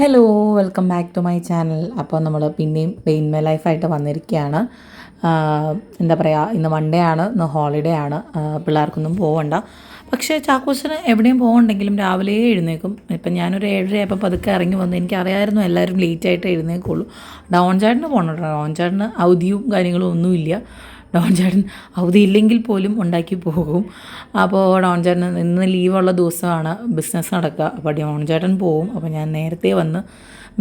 Hello welcome back to my channel അപ്പോൾ നമ്മൾ പിന്നെയും പെയിൻ മൈ ലൈഫായിട്ട് വന്നിരിക്കുകയാണ്. എന്താ പറയുക ഇന്ന് മൺഡേ ആണ് ഇന്ന് ഹോളിഡേ ആണ്. പിള്ളേർക്കൊന്നും പോകണ്ട പക്ഷേ ചാക്കൂസിന് എവിടെയും പോകണ്ടെങ്കിലും രാവിലെ എഴുന്നേക്കും ഇപ്പം ഞാനൊരു ഏഴര ആയപ്പോൾ പതുക്കെ ഇറങ്ങി വന്നു എനിക്കറിയായിരുന്നു എല്ലാവരും ലേറ്റായിട്ട് എഴുന്നേക്കുള്ളൂ ഡോൺ പോകണം ഡോൺ ചേട്ടന് അവധിയും കാര്യങ്ങളും ഒന്നുമില്ല. ഡോൺ ചേട്ടൻ അവധി ഇല്ലെങ്കിൽ പോലും ഉണ്ടാക്കി പോകും. അപ്പോൾ ഡോൺ ചേട്ടൻ ഇന്ന് ലീവുള്ള ദിവസമാണ് ബിസിനസ് നടക്കുക. അപ്പോൾ ഡോൺ ചേട്ടൻ പോവും. അപ്പോൾ ഞാൻ നേരത്തെ വന്ന്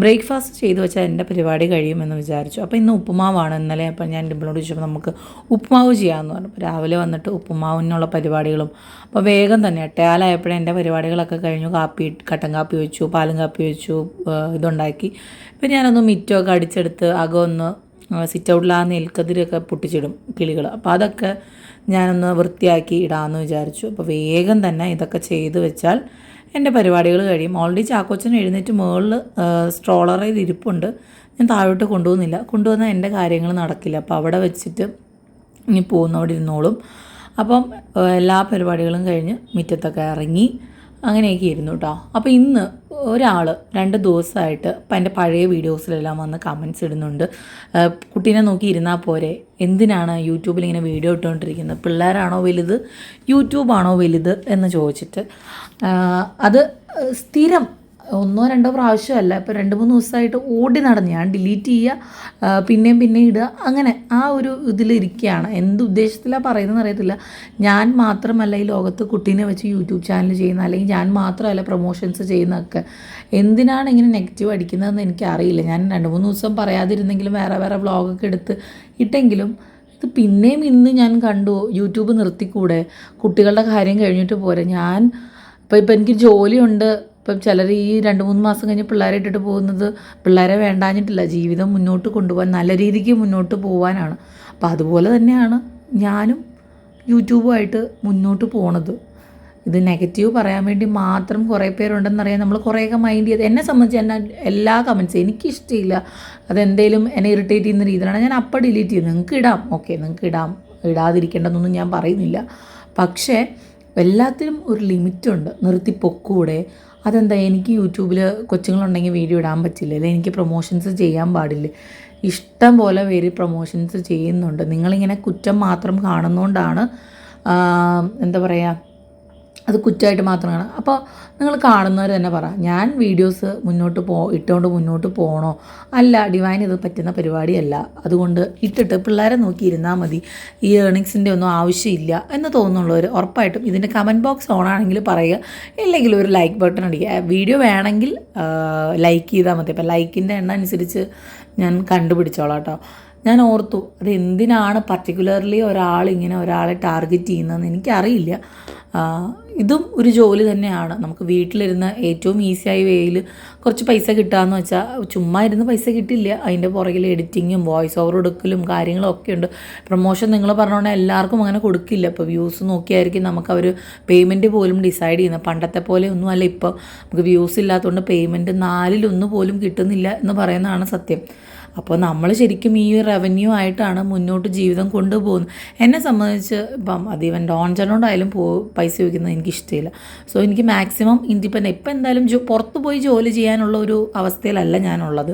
ബ്രേക്ക്ഫാസ്റ്റ് ചെയ്ത് വെച്ചാൽ എന്റെ പരിപാടി കഴിയുമെന്ന് വിചാരിച്ചു. അപ്പോൾ ഇന്ന് ഉപ്പുമാവാണ്. ഇന്നലെ അപ്പോൾ ഞാൻ ഡിബിളോട് ചോദിച്ചപ്പോൾ നമുക്ക് ഉപ്പുമാവ് ചെയ്യാമെന്ന് പറഞ്ഞു. അപ്പോൾ രാവിലെ വന്നിട്ട് ഉപ്പുമാവിനുള്ള പരിപാടികളും അപ്പോൾ വേഗം തന്നെ എട്ടയാലായപ്പോഴേ എന്റെ പരിപാടികളൊക്കെ കഴിഞ്ഞു. കാപ്പി കട്ടൻ കാപ്പി വെച്ചു പാലും കാപ്പി വെച്ചു ഇതുണ്ടാക്കി. പിന്നെ ഞാനൊന്ന് മിറ്റമൊക്കെ അടിച്ചെടുത്ത് അകം സിറ്റ് ഔട്ടിൽ ആ നെൽക്കതിരൊക്കെ പൊട്ടിച്ചിടും കിളികൾ അപ്പോൾ അതൊക്കെ ഞാനൊന്ന് വൃത്തിയാക്കി ഇടാമെന്ന് വിചാരിച്ചു. അപ്പോൾ വേഗം തന്നെ ഇതൊക്കെ ചെയ്ത് വെച്ചാൽ എന്റെ പരിപാടികൾ കഴിയും. ഓൾറെഡി ചാക്കോച്ചൻ എഴുന്നേറ്റ് മുകളിൽ സ്ട്രോളറിൽ ഇരിപ്പുണ്ട്. ഞാൻ താഴോട്ട് കൊണ്ടുപോകുന്നില്ല. കൊണ്ടുവന്നാൽ എന്റെ കാര്യങ്ങൾ നടക്കില്ല. അപ്പോൾ അവിടെ വെച്ചിട്ട് ഇനി പോകുന്നവിടെ ഇരുന്നോളും. അപ്പം എല്ലാ പരിപാടികളും കഴിഞ്ഞ് മുറ്റത്തൊക്കെ ഇറങ്ങി അങ്ങനെയൊക്കെ ഇരുന്നു കേട്ടോ അപ്പോൾ ഇന്ന് ഒരാൾ രണ്ട് ദിവസമായിട്ട് ഇപ്പം എന്റെ പഴയ വീഡിയോസിലെല്ലാം വന്ന് കമൻസ് ഇടുന്നുണ്ട്. കുട്ടീനെ നോക്കി ഇരുന്നാൽ പോരെ. എന്തിനാണ് യൂട്യൂബിൽ ഇങ്ങനെ വീഡിയോ ഇട്ടുകൊണ്ടിരിക്കുന്നത്? പിള്ളേരാണോ വലുത്? യൂട്യൂബാണോ വലുത്? എന്ന് ചോദിച്ചിട്ട് അത് സ്ഥിരം ഒന്നോ രണ്ടോ പ്രാവശ്യമല്ല ഇപ്പോൾ രണ്ട് മൂന്ന് ദിവസമായിട്ട് ഓടി നടന്ന് ഞാൻ ഡിലീറ്റ് ചെയ്യുക പിന്നെയും പിന്നെയും ഇടുക അങ്ങനെ ആ ഒരു ഇതിലിരിക്കുകയാണ് എന്ത് ഉദ്ദേശത്തിലാണ് പറയുന്നതെന്ന് അറിയത്തില്ല. ഞാൻ മാത്രമല്ല ഈ ലോകത്ത് കുട്ടീനെ വെച്ച് യൂട്യൂബ് ചാനൽ ചെയ്യുന്ന അല്ലെങ്കിൽ ഞാൻ മാത്രമല്ല പ്രൊമോഷൻസ് ചെയ്യുന്നതൊക്കെ. എന്തിനാണ് ഇങ്ങനെ നെഗറ്റീവ് അടിക്കുന്നതെന്ന് എനിക്കറിയില്ല. ഞാൻ രണ്ട് മൂന്ന് ദിവസം പറയാതിരുന്നെങ്കിലും വേറെ വേറെ വ്ലോഗൊക്കെ എടുത്ത് ഇട്ടെങ്കിലും ഇത് പിന്നെയും ഇന്ന് ഞാൻ കണ്ടു യൂട്യൂബ് നിർത്തിക്കൂടെ? കുട്ടികളുടെ കാര്യം കഴിഞ്ഞിട്ട് പോരെ. ഞാൻ ഇപ്പോൾ ഇപ്പം എനിക്ക് ജോലിയുണ്ട്. ഇപ്പം ചിലർ ഈ രണ്ട് മൂന്ന് മാസം കഴിഞ്ഞ് പിള്ളേരെ ഇട്ടിട്ട് പോകുന്നത് പിള്ളേരെ വേണ്ടാഞ്ഞിട്ടില്ല. ജീവിതം മുന്നോട്ട് കൊണ്ടുപോകാൻ നല്ല രീതിക്ക് മുന്നോട്ട് പോകാനാണ് അപ്പം അതുപോലെ തന്നെയാണ് ഞാനും യൂട്യൂബുമായിട്ട് മുന്നോട്ട് പോണത്. ഇത് നെഗറ്റീവ് പറയാൻ വേണ്ടി മാത്രം കുറേ പേരുണ്ടെന്നറിയാൻ നമ്മൾ കുറേയൊക്കെ മൈൻഡ് ചെയ്ത് എന്നെ സംബന്ധിച്ച് എന്നെ എല്ലാ കമൻസും എനിക്കിഷ്ടമില്ല അതെന്തേലും എന്നെ ഇറിറ്റേറ്റ് ചെയ്യുന്ന രീതിയിലാണ് ഞാൻ അപ്പം ഡിലീറ്റ് ചെയ്യും നിങ്ങൾക്ക് ഇടാം. ഓക്കെ നിങ്ങൾക്ക് ഇടാം. ഇടാതിരിക്കേണ്ടെന്നൊന്നും ഞാൻ പറയുന്നില്ല. പക്ഷേ എല്ലാത്തിനും ഒരു ലിമിറ്റുണ്ട്. നിർത്തി പൊക്കൂടെ അതെന്താ എനിക്ക് യൂട്യൂബിൽ കൊച്ചുങ്ങളുണ്ടെങ്കിൽ വീഡിയോ ഇടാൻ പറ്റില്ല. അല്ലെങ്കിൽ എനിക്ക് പ്രൊമോഷൻസ് ചെയ്യാൻ പാടില്ല. ഇഷ്ടം പോലെ പേര് പ്രൊമോഷൻസ് ചെയ്യുന്നുണ്ട്. നിങ്ങളിങ്ങനെ കുറ്റം മാത്രം കാണുന്നതുകൊണ്ടാണ് എന്താ പറയുക അത് കുറ്റമായിട്ട് മാത്രമാണ്. അപ്പോൾ നിങ്ങൾ കാണുന്നവർ തന്നെ പറ ഞാൻ വീഡിയോസ് മുന്നോട്ട് പോ ഇട്ടുകൊണ്ട് മുന്നോട്ട് പോകണോ അല്ല ഡിവൈൻ ഇത് പറ്റുന്ന പരിപാടിയല്ല. അതുകൊണ്ട് ഇട്ടിട്ട് പിള്ളേരെ നോക്കി ഇരുന്നാൽ മതി. ഈ ഏണിങ്സിന്റെ ഒന്നും ആവശ്യമില്ല എന്ന് തോന്നുന്നുള്ളവർ ഉറപ്പായിട്ടും ഇതിന്റെ കമന്റ് ബോക്സ് ഓൺ ആണെങ്കിൽ പറയുക. ഇല്ലെങ്കിൽ ഒരു ലൈക്ക് ബട്ടൺ അടിക്കുക. വീഡിയോ വേണമെങ്കിൽ ലൈക്ക് ചെയ്താൽ മതി. അപ്പോൾ ലൈക്കിന്റെ എണ്ണം അനുസരിച്ച് ഞാൻ കണ്ടുപിടിച്ചോളാം കേട്ടോ. ഞാൻ ഓർത്തു അത് എന്തിനാണ് പർട്ടിക്കുലർലി ഒരാൾ ഇങ്ങനെ ഒരാളെ ടാർഗറ്റ് ചെയ്യുന്നതെന്ന് എനിക്കറിയില്ല. ഇതും ഒരു ജോലി തന്നെയാണ്. നമുക്ക് വീട്ടിലിരുന്ന് ഏറ്റവും ഈസിയായ വേയിൽ കുറച്ച് പൈസ കിട്ടുകയെന്ന് വെച്ചാൽ ചുമ്മാ ഇരുന്ന് പൈസ കിട്ടില്ല. അതിന്റെ പുറകിൽ എഡിറ്റിങ്ങും വോയിസ് ഓവർ എടുക്കലും കാര്യങ്ങളും ഒക്കെ ഉണ്ട്. പ്രൊമോഷൻ നിങ്ങൾ പറഞ്ഞോണ്ട് എല്ലാവർക്കും അങ്ങനെ കൊടുക്കില്ല. ഇപ്പോൾ വ്യൂസ് നോക്കിയായിരിക്കും നമുക്ക് അവർ പേയ്മെന്റ് പോലും ഡിസൈഡ് ചെയ്യുന്നത്. പണ്ടത്തെ പോലെ ഒന്നുമല്ല ഇപ്പോൾ നമുക്ക് വ്യൂസ് ഇല്ലാത്തതുകൊണ്ട് പേയ്മെന്റ് നാലിലൊന്ന് പോലും കിട്ടുന്നില്ല എന്ന് പറയുന്നതാണ് സത്യം. അപ്പോൾ നമ്മൾ ശരിക്കും ഈ റവന്യൂ ആയിട്ടാണ് മുന്നോട്ട് ജീവിതം കൊണ്ടുപോകുന്നത്. എന്നെ സംബന്ധിച്ച് ഇപ്പം അത് ഈവൻ ഡോൺ ജനോടായാലും പോ പൈസ ചോദിക്കുന്നത് എനിക്ക് ഇഷ്ടമില്ല സോ എനിക്ക് മാക്സിമം ഇൻഡിപെൻഡന്റ് ഇപ്പം എന്തായാലും പുറത്ത് പോയി ജോലി ചെയ്യാനുള്ള ഒരു അവസ്ഥയിലല്ല ഞാനുള്ളത്.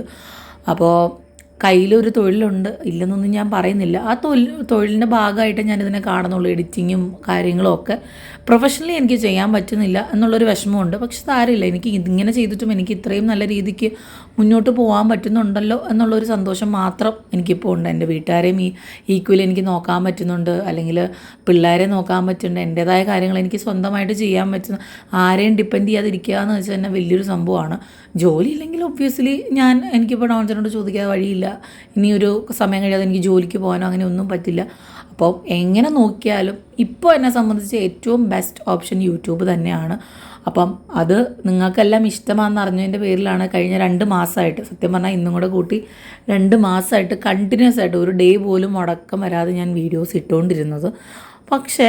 അപ്പോൾ കയ്യിലൊരു തൊഴിലുണ്ട് ഇല്ലെന്നൊന്നും ഞാൻ പറയുന്നില്ല. ആ തൊഴിൽ തൊഴിലിന്റെ ഭാഗമായിട്ട് ഞാനിതിനെ കാണുന്നുള്ളൂ എഡിറ്റിങ്ങും കാര്യങ്ങളും ഒക്കെ. പ്രൊഫഷണലി എനിക്ക് ചെയ്യാൻ പറ്റുന്നില്ല എന്നുള്ളൊരു വിഷമമുണ്ട്. പക്ഷെ സാരമില്ല എനിക്ക് ഇതിങ്ങനെ ചെയ്തിട്ടും എനിക്ക് ഇത്രയും നല്ല രീതിക്ക് മുന്നോട്ട് പോകാൻ പറ്റുന്നുണ്ടല്ലോ എന്നുള്ളൊരു സന്തോഷം മാത്രം എനിക്കിപ്പോൾ ഉണ്ട്. എന്റെ വീട്ടുകാരെയും ഈ ഈക്വലി എനിക്ക് നോക്കാൻ പറ്റുന്നുണ്ട്. അല്ലെങ്കിൽ പിള്ളേരെ നോക്കാൻ പറ്റുന്നുണ്ട്. എന്റേതായ കാര്യങ്ങൾ എനിക്ക് സ്വന്തമായിട്ട് ചെയ്യാൻ പറ്റുന്ന ആരെയും ഡിപ്പെൻഡ് ചെയ്യാതിരിക്കുക എന്ന് വെച്ചാൽ തന്നെ വലിയൊരു സംഭവമാണ്. ജോലി ഇല്ലെങ്കിൽ ഒബ്വിയസ്ലി ഞാൻ എനിക്കിപ്പോൾ ഡോൺസിനോട് ചോദിക്കാൻ വഴിയില്ല. ഇനി ഒരു സമയം കഴിയാതെ എനിക്ക് ജോലിക്ക് പോകാനോ അങ്ങനെ ഒന്നും പറ്റില്ല. അപ്പോൾ എങ്ങനെ നോക്കിയാലും ഇപ്പോൾ എന്നെ സംബന്ധിച്ച് ഏറ്റവും ബെസ്റ്റ് ഓപ്ഷൻ യൂട്യൂബ് തന്നെയാണ്. അപ്പം അത് നിങ്ങൾക്കെല്ലാം ഇഷ്ടമാണെന്ന് അറിഞ്ഞതിന്റെ പേരിലാണ് കഴിഞ്ഞ രണ്ട് മാസമായിട്ട് സത്യം പറഞ്ഞാൽ ഇന്നും കൂടെ കൂട്ടി രണ്ട് മാസമായിട്ട് കണ്ടിന്യൂസ് ആയിട്ട് ഒരു ഡേ പോലും മുടക്കം വരാതെ ഞാൻ വീഡിയോസ് ഇട്ടുകൊണ്ടിരുന്നത് പക്ഷേ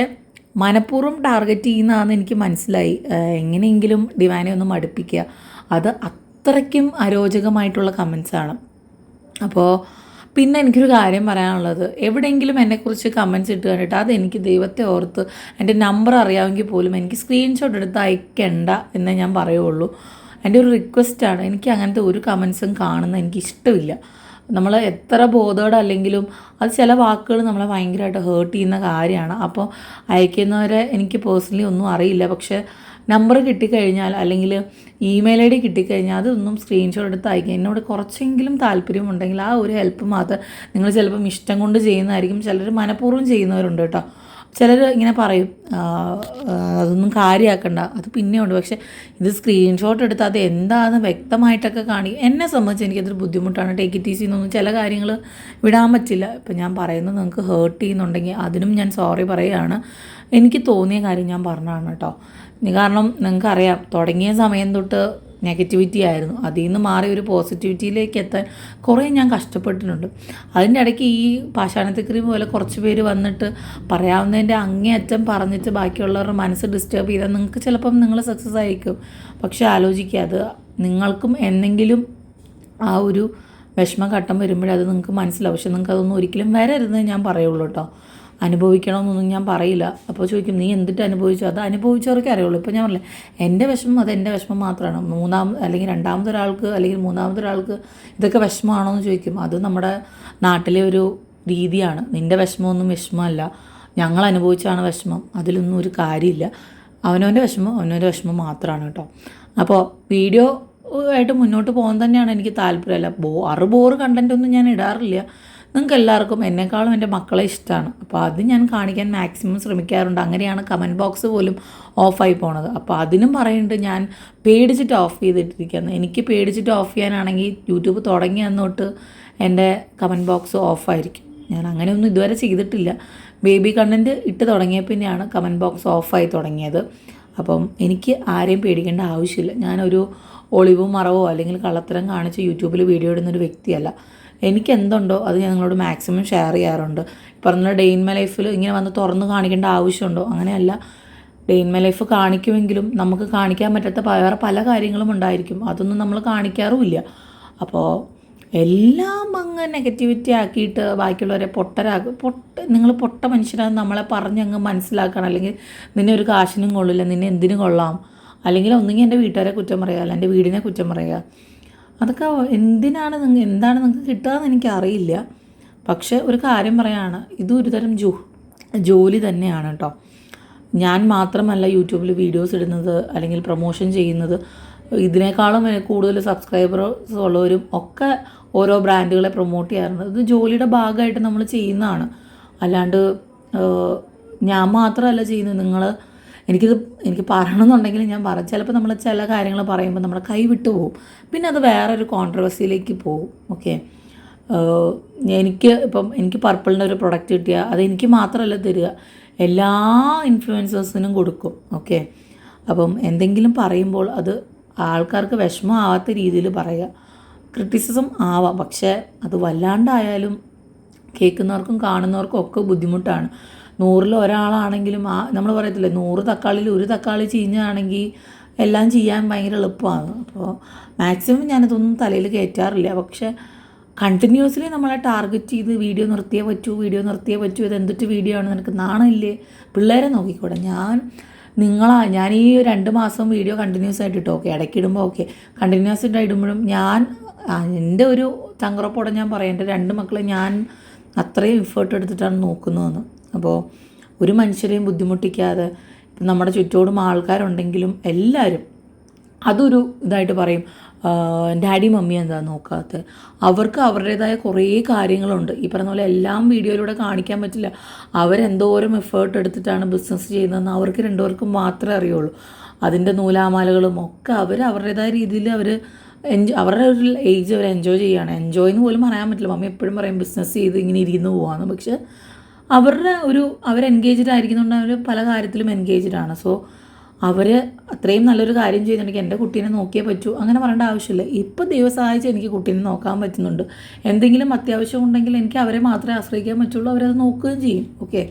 മനഃപൂർവം ടാർഗറ്റ് ചെയ്യുന്നതാണെന്ന് എനിക്ക് മനസ്സിലായി. എങ്ങനെയെങ്കിലും ഡിവാനെ ഒന്ന് മടുപ്പിക്കുക. അത് അത്രയ്ക്കും അരോചകമായിട്ടുള്ള കമൻസാണ് അപ്പോൾ പിന്നെ എനിക്കൊരു കാര്യം പറയാനുള്ളത്. എവിടെയെങ്കിലും എന്നെക്കുറിച്ച് കമൻസ് ഇട്ട് കണ്ടിട്ട് അതെനിക്ക് ദൈവത്തെ ഓർത്ത് എന്റെ നമ്പർ അറിയാമെങ്കിൽ പോലും എനിക്ക് സ്ക്രീൻഷോട്ട് എടുത്ത് അയക്കണ്ട എന്നേ ഞാൻ പറയുള്ളൂ. എന്റെ ഒരു റിക്വസ്റ്റാണ് എനിക്ക് അങ്ങനത്തെ ഒരു കമൻസും കാണുന്ന എനിക്ക് ഇഷ്ടമില്ല. നമ്മൾ എത്ര ബോധോടെ അല്ലെങ്കിലും അത് ചില വാക്കുകൾ നമ്മളെ ഭയങ്കരമായിട്ട് ഹേർട്ട് ചെയ്യുന്ന കാര്യമാണ്. അപ്പോൾ അയക്കുന്നവരെ എനിക്ക് പേഴ്സണലി ഒന്നും അറിയില്ല. പക്ഷേ നമ്പർ കിട്ടിക്കഴിഞ്ഞാൽ അല്ലെങ്കിൽ ഇമെയിൽ ഐ ഡി കിട്ടിക്കഴിഞ്ഞാൽ അതൊന്നും സ്ക്രീൻഷോട്ട് എടുത്ത് അയക്കുക എന്നോട് കുറച്ചെങ്കിലും താല്പര്യമുണ്ടെങ്കിൽ ആ ഒരു ഹെൽപ്പ് മാത്രം. നിങ്ങൾ ചിലപ്പം ഇഷ്ടം കൊണ്ട് ചെയ്യുന്നതായിരിക്കും. ചിലർ മനഃപൂർവം ചെയ്യുന്നവരുണ്ട് കേട്ടോ. ചിലർ ഇങ്ങനെ പറയും അതൊന്നും കാര്യമാക്കണ്ട അത് പിന്നെ ഉണ്ട്. പക്ഷേ ഇത് സ്ക്രീൻഷോട്ട് എടുത്ത് അത് എന്താണെന്ന് വ്യക്തമായിട്ടൊക്കെ കാണിക്കും എന്നെ സംബന്ധിച്ച് എനിക്കതൊരു ബുദ്ധിമുട്ടാണ്. ടേക്ക് ഇറ്റ് ഈസി എന്നൊന്നും ചില കാര്യങ്ങൾ വിടാൻ പറ്റില്ല. ഇപ്പം ഞാൻ പറയുന്നത് നിങ്ങൾക്ക് ഹേർട്ട് ചെയ്യുന്നുണ്ടെങ്കിൽ അതിനും ഞാൻ സോറി പറയുകയാണ്. എനിക്ക് തോന്നിയ കാര്യം ഞാൻ പറഞ്ഞതാണ് കേട്ടോ. കാരണം നിങ്ങൾക്കറിയാം തുടങ്ങിയ സമയം തൊട്ട് നെഗറ്റിവിറ്റി ആയിരുന്നു. അതിൽ നിന്ന് മാറി ഒരു പോസിറ്റിവിറ്റിയിലേക്ക് എത്താൻ കുറേ ഞാൻ കഷ്ടപ്പെട്ടിട്ടുണ്ട്. അതിന്റെ ഇടയ്ക്ക് ഈ പാഷാണത്തിക്രി പോലെ കുറച്ച് പേര് വന്നിട്ട് പറയാവുന്നതിന്റെ അങ്ങേയറ്റം പറഞ്ഞിട്ട് ബാക്കിയുള്ളവരുടെ മനസ്സ് ഡിസ്റ്റർബ് ചെയ്താൽ നിങ്ങൾക്ക് ചിലപ്പം നിങ്ങൾ സക്സസ് ആയിരിക്കും. പക്ഷേ ആലോചിക്കുക അത് നിങ്ങൾക്കും എന്തെങ്കിലും ആ ഒരു വിഷമഘട്ടം വരുമ്പോഴത് നിങ്ങൾക്ക് മനസ്സിലാവും. പക്ഷെ നിങ്ങൾക്ക് അതൊന്നും ഒരിക്കലും വരരുതെന്ന് ഞാൻ പറയുള്ളൂ കേട്ടോ. അനുഭവിക്കണമെന്നൊന്നും ഞാൻ പറയില്ല. അപ്പോൾ ചോദിക്കും നീ എന്തിട്ട് അനുഭവിച്ചു? അത് അനുഭവിച്ചവർക്കേ അറിയുള്ളൂ. ഇപ്പോൾ ഞാൻ പറഞ്ഞില്ല എന്റെ വിഷമം അത് എന്റെ വിഷമം മാത്രമാണ്. മൂന്നാമത് അല്ലെങ്കിൽ രണ്ടാമതൊരാൾക്ക് അല്ലെങ്കിൽ മൂന്നാമതൊരാൾക്ക് ഇതൊക്കെ വിഷമമാണോ എന്ന് ചോദിക്കും. അത് നമ്മുടെ നാട്ടിലെ ഒരു രീതിയാണ്. നിന്റെ വിഷമമൊന്നും വിഷമമല്ല. ഞങ്ങൾ അനുഭവിച്ചാണ് വിഷമം. അതിലൊന്നും ഒരു കാര്യമില്ല. അവനവന്റെ വിഷമം അവനവന്റെ വിഷമം മാത്രമാണ് കേട്ടോ. അപ്പോൾ വീഡിയോ ആയിട്ട് മുന്നോട്ട് പോകാൻ തന്നെയാണ് എനിക്ക് താല്പര്യമല്ല. ബോ അറുബോറ് കണ്ടന്റൊന്നും ഞാൻ ഇടാറില്ല. നിങ്ങൾക്ക് എല്ലാവർക്കും എന്നെക്കാളും എന്റെ മക്കളെ ഇഷ്ടമാണ് അപ്പോൾ അത് ഞാൻ കാണിക്കാൻ മാക്സിമം ശ്രമിക്കാറുണ്ട്. അങ്ങനെയാണ് കമന്റ് ബോക്സ് പോലും ഓഫായി പോണത്. അപ്പോൾ അതിനും പറയുന്നുണ്ട് ഞാൻ പേടിച്ചിട്ട് ഓഫ് ചെയ്തിട്ടിരിക്കുന്നത് എനിക്ക് പേടിച്ചിട്ട് ഓഫ് ചെയ്യാനാണെങ്കിൽ യൂട്യൂബ് തുടങ്ങി തന്നോട്ട് എന്റെ കമന്റ് ബോക്സ് ഓഫായിരിക്കും ഞാൻ അങ്ങനെയൊന്നും ഇതുവരെ ചെയ്തിട്ടില്ല. ബേബി കണ്ടന്റ് ഇട്ട് തുടങ്ങിയ പിന്നെയാണ് കമന്റ് ബോക്സ് ഓഫായി തുടങ്ങിയത്. അപ്പം എനിക്ക് ആരെയും പേടിക്കേണ്ട ആവശ്യമില്ല. ഞാനൊരു ഒളിവോ മറവോ അല്ലെങ്കിൽ കള്ളത്തരം കാണിച്ച് യൂട്യൂബിൽ വീഡിയോ ഇടുന്നൊരു വ്യക്തിയല്ല. എനിക്ക് എന്തുണ്ടോ അത് ഞാൻ നിങ്ങളോട് മാക്സിമം ഷെയർ ചെയ്യാറുണ്ട്. പറഞ്ഞ ഡേ ഇൻ മൈ ലൈഫിൽ ഇങ്ങനെ വന്ന് തുറന്ന് കാണിക്കേണ്ട ആവശ്യമുണ്ടോ? അങ്ങനെയല്ല. ഡേ ഇൻ മൈ ലൈഫ് കാണിക്കുമെങ്കിലും നമുക്ക് കാണിക്കാൻ പറ്റാത്ത വേറെ പല കാര്യങ്ങളും ഉണ്ടായിരിക്കും. അതൊന്നും നമ്മൾ കാണിക്കാറുമില്ല. അപ്പോൾ എല്ലാം അങ്ങ് നെഗറ്റിവിറ്റി ആക്കിയിട്ട് ബാക്കിയുള്ളവരെ പൊട്ടരാക്കും. പൊട്ട നിങ്ങൾ പൊട്ട മനുഷ്യരാന്ന് നമ്മളെ പറഞ്ഞ് അങ്ങ് മനസ്സിലാക്കണം. അല്ലെങ്കിൽ നിന്നെ ഒരു കാശിനും കൊള്ളില്ല നിന്നെ എന്തിനു കൊള്ളാം? അല്ലെങ്കിൽ ഒന്നുകിൽ എന്റെ വീട്ടുകാരെ കുറ്റം പറയുക അല്ല എന്റെ വീടിനെ കുറ്റം പറയുക. അതൊക്കെ എന്തിനാണ് നിങ്ങൾ എന്താണ് നിങ്ങൾക്ക് കിട്ടുകയെന്ന് എനിക്കറിയില്ല. പക്ഷേ ഒരു കാര്യം പറയാണ് ഇത് ഒരുതരം ജോ ജോലി തന്നെയാണ് കേട്ടോ ഞാൻ മാത്രമല്ല യൂട്യൂബിൽ വീഡിയോസ് ഇടുന്നത് അല്ലെങ്കിൽ പ്രൊമോഷൻ ചെയ്യുന്നത്. ഇതിനേക്കാളും കൂടുതൽ സബ്സ്ക്രൈബേഴ്സ് ഉള്ളവരും ഒക്കെ ഓരോ ബ്രാൻഡുകളെ പ്രൊമോട്ട് ചെയ്യാറുണ്ട്. ഇത് ജോലിയുടെ ഭാഗമായിട്ട് നമ്മൾ ചെയ്യുന്നതാണ്. അല്ലാണ്ട് ഞാൻ മാത്രമല്ല ചെയ്യുന്നത്. നിങ്ങൾ എനിക്കിത് എനിക്ക് പറയണമെന്നുണ്ടെങ്കിൽ ഞാൻ പറ ചിലപ്പോൾ നമ്മൾ ചില കാര്യങ്ങൾ പറയുമ്പോൾ നമ്മുടെ കൈ വിട്ടു പോകും പിന്നെ അത് വേറൊരു കോൺട്രവേഴ്സിയിലേക്ക് പോകും ഓക്കെ എനിക്ക് ഇപ്പം എനിക്ക് പർപ്പിളിന്റെ ഒരു പ്രൊഡക്റ്റ് കിട്ടിയാൽ അത് എനിക്ക് മാത്രമല്ല തരിക. എല്ലാ ഇൻഫ്ലുവൻസേഴ്സിനും കൊടുക്കും. ഓക്കെ അപ്പം എന്തെങ്കിലും പറയുമ്പോൾ അത് ആൾക്കാർക്ക് വിഷമമാവാത്ത രീതിയിൽ പറയുക. ക്രിറ്റിസിസം ആവാം. പക്ഷേ അത് വല്ലാണ്ടായാലും കേൾക്കുന്നവർക്കും കാണുന്നവർക്കും ഒക്കെ ബുദ്ധിമുട്ടാണ്. നൂറിൽ ഒരാളാണെങ്കിലും ആ നമ്മൾ പറയത്തില്ലേ നൂറ് തക്കാളിയിൽ ഒരു തക്കാളി ചീഞ്ഞാണെങ്കിൽ എല്ലാം ചെയ്യാൻ ഭയങ്കര എളുപ്പമാണ്. അപ്പോൾ മാക്സിമം ഞാനതൊന്നും തലയിൽ കയറ്റാറില്ല പക്ഷേ കണ്ടിന്യൂസ്ലി നമ്മളെ ടാർഗറ്റ് ചെയ്ത് വീഡിയോ നിർത്തിയേ പറ്റൂ വീഡിയോ നിർത്തിയേ പറ്റൂ ഇത് എന്തിട്ട് വീഡിയോ ആണ് നിനക്ക് നാണമില്ലേ? പിള്ളേരെ നോക്കിക്കൂടെ. ഞാൻ നിങ്ങളാ ഞാൻ ഈ രണ്ട് മാസം വീഡിയോ കണ്ടിന്യൂസ് ആയിട്ട് ഇട്ടു ഓക്കെ ഇടയ്ക്ക് ഇടുമ്പോൾ ഓക്കെ. കണ്ടിന്യൂസ് ആയിട്ട് ഇടുമ്പോഴും ഞാൻ എന്റെ ഒരു തങ്കറപ്പോടെ ഞാൻ പറയാം എന്റെ രണ്ട് മക്കളെ ഞാൻ അത്രയും ഇഫേർട്ട് എടുത്തിട്ടാണ് നോക്കുന്നതെന്ന്. അപ്പോൾ ഒരു മനുഷ്യരെയും ബുദ്ധിമുട്ടിക്കാതെ നമ്മുടെ ചുറ്റോടും ആൾക്കാരുണ്ടെങ്കിലും എല്ലാവരും അതൊരു ഇതായിട്ട് പറയും. ഡാഡി മമ്മി എന്താ നോക്കാത്തത് അവർക്ക് അവരുടേതായ കുറേ കാര്യങ്ങളുണ്ട്. ഈ പറഞ്ഞ പോലെ എല്ലാം വീഡിയോയിലൂടെ കാണിക്കാൻ പറ്റില്ല. അവരെന്തോരം എഫേർട്ട് എടുത്തിട്ടാണ് ബിസിനസ് ചെയ്യുന്നതെന്ന് അവർക്ക് രണ്ടുപേർക്കും മാത്രമേ അറിയുള്ളൂ. അതിന്റെ നൂലാമാലകളും ഒക്കെ അവർ അവരുടേതായ രീതിയിൽ അവർ എൻജോ അവരുടെ ഒരു ഏജ് അവർ എൻജോയ് ചെയ്യുകയാണ്. എൻജോയ് എന്ന് പോലും പറയാൻ പറ്റില്ല. മമ്മി എപ്പോഴും പറയും ബിസിനസ് ചെയ്ത് ഇങ്ങനെ ഇരിക്കുന്നു പോകാമെന്ന് പക്ഷെ അവരുടെ ഒരു അവർ എൻഗേജ്ഡ് ആയിരിക്കുന്നുണ്ട് അവർ പല കാര്യത്തിലും എൻഗേജ്ഡ് ആണ്. സോ അവർ അത്രയും നല്ലൊരു കാര്യം ചെയ്യുന്നുണ്ടെങ്കിൽ എന്റെ കുട്ടീനെ നോക്കിയേ പറ്റൂ. അങ്ങനെ പറയേണ്ട ആവശ്യമില്ല. ഇപ്പോൾ ദൈവം സഹായിച്ച് എനിക്ക് കുട്ടീനെ നോക്കാൻ പറ്റുന്നുണ്ട്. എന്തെങ്കിലും അത്യാവശ്യം ഉണ്ടെങ്കിൽ എനിക്ക് അവരെ മാത്രമേ ആശ്രയിക്കാൻ പറ്റുള്ളൂ. അവരത് നോക്കുകയും ചെയ്യും. ഓക്കെ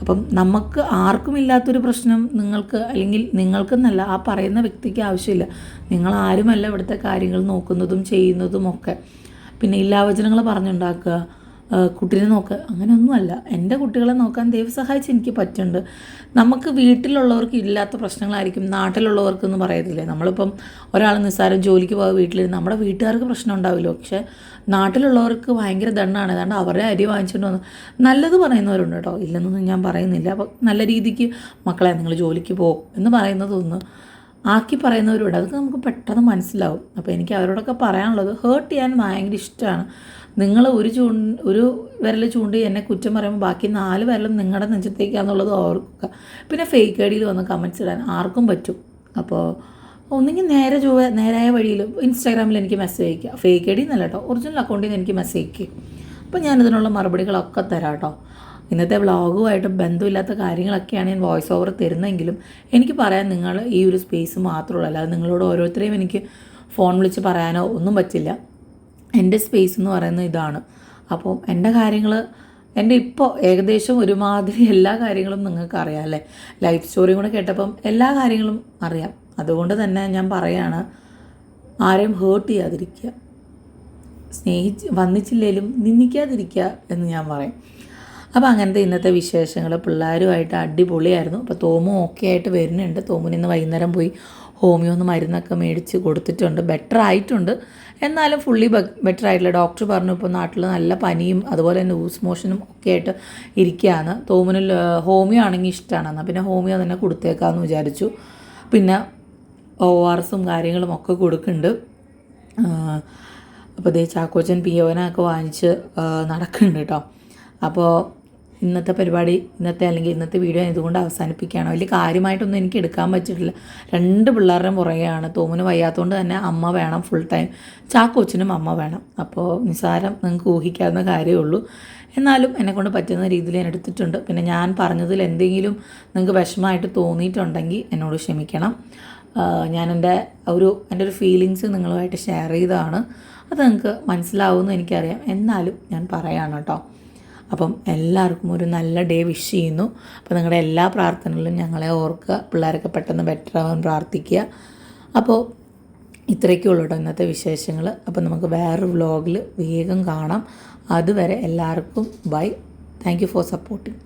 അപ്പം നമുക്ക് ആർക്കും ഇല്ലാത്തൊരു പ്രശ്നം നിങ്ങൾക്ക് അല്ലെങ്കിൽ നിങ്ങൾക്കെന്നല്ല ആ പറയുന്ന വ്യക്തിക്ക് ആവശ്യമില്ല. നിങ്ങൾ ആരുമല്ല ഇവിടുത്തെ കാര്യങ്ങൾ നോക്കുന്നതും ചെയ്യുന്നതും ഒക്കെ. പിന്നെ ഇല്ലാവചനങ്ങൾ പറഞ്ഞുണ്ടാക്കുക. കുട്ടീനെ നോക്കുക അങ്ങനെയൊന്നുമല്ല. എന്റെ കുട്ടികളെ നോക്കാൻ ദൈവം സഹായിച്ച് എനിക്ക് പറ്റുന്നുണ്ട്. നമുക്ക് വീട്ടിലുള്ളവർക്ക് ഇല്ലാത്ത പ്രശ്നങ്ങളായിരിക്കും നാട്ടിലുള്ളവർക്ക് എന്ന് പറയത്തില്ലേ? നമ്മളിപ്പം ഒരാൾ നിസ്സാരം ജോലിക്ക് പോകാൻ വീട്ടിലിരുന്ന് നമ്മുടെ വീട്ടുകാർക്ക് പ്രശ്നം ഉണ്ടാവില്ല. പക്ഷേ നാട്ടിലുള്ളവർക്ക് ഭയങ്കര ദണ്ണാണ്. അതുകൊണ്ട് അവരെ അരി വാങ്ങിച്ചുകൊണ്ട് വന്ന് നല്ലത് പറയുന്നവരുണ്ട് കേട്ടോ. ഇല്ലെന്നൊന്നും ഞാൻ പറയുന്നില്ല. അപ്പോൾ നല്ല രീതിക്ക് മക്കളെ നിങ്ങൾ ജോലിക്ക് പോകും എന്ന് പറയുന്നതൊന്ന് ആക്കി പറയുന്നവരുണ്ട്. അതൊക്കെ നമുക്ക് പെട്ടെന്ന് മനസ്സിലാവും. അപ്പോൾ എനിക്ക് അവരോടൊക്കെ പറയാനുള്ളത് ഹേർട്ട് ചെയ്യാൻ ഭയങ്കര ഇഷ്ടമാണ്. നിങ്ങൾ ഒരു ചൂ ഒരു വിരൽ ചൂണ്ടി എന്നെ കുറ്റം പറയുമ്പോൾ ബാക്കി നാല് വിരലും നിങ്ങളുടെ നെഞ്ചത്തേക്കാന്നുള്ളത് ഓർക്കുക. പിന്നെ ഫേക്ക് ഐ ഡിയിൽ വന്ന് കമന്റ്സ് ഇടാൻ ആർക്കും പറ്റും. അപ്പോൾ ഒന്നെങ്കിൽ നേരെ ചൊവ്വ നേരായ വഴിയിൽ ഇൻസ്റ്റാഗ്രാമിൽ എനിക്ക് മെസ്സേജ് അയക്കുക ഫേക്ക് ഐ ഡി എന്നല്ല കേട്ടോ ഒറിജിനൽ അക്കൗണ്ടിൽ നിന്ന് എനിക്ക് മെസ്സേജ് അയക്കുക അപ്പോൾ ഞാനിതിനുള്ള മറുപടികളൊക്കെ തരാം കേട്ടോ. ഇന്നത്തെ വ്ളോഗുമായിട്ട് ബന്ധമില്ലാത്ത കാര്യങ്ങളൊക്കെയാണ് ഞാൻ വോയിസ് ഓവർ തരുന്നതെങ്കിലും എനിക്ക് പറയാൻ നിങ്ങൾ ഈ ഒരു സ്പേസ് മാത്രമുള്ളൂ അല്ലാതെ നിങ്ങളോട് ഓരോരുത്തരെയും എനിക്ക് ഫോൺ വിളിച്ച് പറയാനോ ഒന്നും പറ്റില്ല. എന്റെ സ്പേസ് എന്ന് പറയുന്നത് ഇതാണ്. അപ്പോൾ എന്റെ കാര്യങ്ങൾ എന്റെ ഇപ്പോൾ ഏകദേശം ഒരുമാതിരി എല്ലാ കാര്യങ്ങളും നിങ്ങൾക്ക് അറിയാം അല്ലേ? ലൈഫ് സ്റ്റോറിയും കൂടെ കേട്ടപ്പം എല്ലാ കാര്യങ്ങളും അറിയാം. അതുകൊണ്ട് തന്നെ ഞാൻ പറയാണ് ആരെയും ഹേർട്ട് ചെയ്യാതിരിക്കുക. സ്നേഹിച്ച് വന്നിച്ചില്ലേലും നിന്ദിക്കാതിരിക്കുക എന്ന് ഞാൻ പറയും. അപ്പോൾ അങ്ങനത്തെ ഇന്നത്തെ വിശേഷങ്ങൾ പിള്ളേരുമായിട്ട് അടിപൊളിയായിരുന്നു. അപ്പോൾ തോമു ഒക്കെ ആയിട്ട് വരുന്നുണ്ട്. തോമുനിന്ന് വൈകുന്നേരം പോയി ഹോമിയോ ഒന്ന് മരുന്നൊക്കെ മേടിച്ച് കൊടുത്തിട്ടുണ്ട്. ബെറ്റർ ആയിട്ടുണ്ട്. എന്നാലും ഫുള്ളി ബെറ്റർ ആയിട്ടില്ല ഡോക്ടർ പറഞ്ഞു ഇപ്പോൾ നാട്ടിൽ നല്ല പനിയും അതുപോലെ തന്നെ ലൂസ് മോഷനും ഒക്കെ ആയിട്ട് ഇരിക്കുകയാണ്. തോമിന് ഹോമിയോ ആണെങ്കിൽ ഇഷ്ടമാണ് എന്നാൽ പിന്നെ ഹോമിയോ തന്നെ കൊടുത്തേക്കാമെന്ന് വിചാരിച്ചു. പിന്നെ ഒ ആർ എസും കാര്യങ്ങളും ഒക്കെ കൊടുക്കുന്നുണ്ട്. അപ്പോൾ ദേ ചാക്കോച്ചൻ പിയോനൊക്കെ വാങ്ങിച്ച് നടക്കുന്നുണ്ട് കേട്ടോ അപ്പോൾ ഇന്നത്തെ പരിപാടി ഇന്നത്തെ അല്ലെങ്കിൽ ഇന്നത്തെ വീഡിയോ ഇതുകൊണ്ട് അവസാനിപ്പിക്കുകയാണ്. വലിയ കാര്യമായിട്ടൊന്നും എനിക്ക് എടുക്കാൻ പറ്റിയിട്ടില്ല. രണ്ട് പിള്ളേരുടെ പുറകെയാണ്. തോമിന് വയ്യാത്തതുകൊണ്ട് തന്നെ അമ്മ വേണം ഫുൾ ടൈം ചാക്കോച്ചിനും അമ്മ വേണം. അപ്പോൾ നിസാരം നിങ്ങൾക്ക് ഊഹിക്കാവുന്ന കാര്യമേ ഉള്ളൂ. എന്നാലും എന്നെക്കൊണ്ട് പറ്റുന്ന രീതിയിൽ ഞാൻ എടുത്തിട്ടുണ്ട്. പിന്നെ ഞാൻ പറഞ്ഞതിൽ എന്തെങ്കിലും നിങ്ങൾക്ക് വിഷമമായിട്ട് തോന്നിയിട്ടുണ്ടെങ്കിൽ എന്നോട് ക്ഷമിക്കണം. ഞാൻ എന്റെ ഒരു എന്റെ ഒരു ഫീലിങ്സ് നിങ്ങളുമായിട്ട് ഷെയർ ചെയ്തതാണ്. അത് നിങ്ങൾക്ക് മനസ്സിലാവുമെന്ന് എനിക്കറിയാം. എന്നാലും ഞാൻ പറയാണ് കേട്ടോ. അപ്പം എല്ലാവർക്കും ഒരു നല്ല ഡേ വിഷ് ചെയ്യുന്നു. അപ്പോൾ നിങ്ങളുടെ എല്ലാ പ്രാർത്ഥനകളിലും ഞങ്ങളെ ഓർക്കുക. പിള്ളേരൊക്കെ പെട്ടെന്ന് ബെറ്റർ ആവാൻ പ്രാർത്ഥിക്കുക. അപ്പോൾ ഇത്രയൊക്കെ ഉള്ളൂ കേട്ടോ ഇന്നത്തെ വിശേഷങ്ങൾ അപ്പോൾ നമുക്ക് വേറൊരു വ്ലോഗിൽ വേഗം കാണാം. അതുവരെ എല്ലാവർക്കും bye thank you for supporting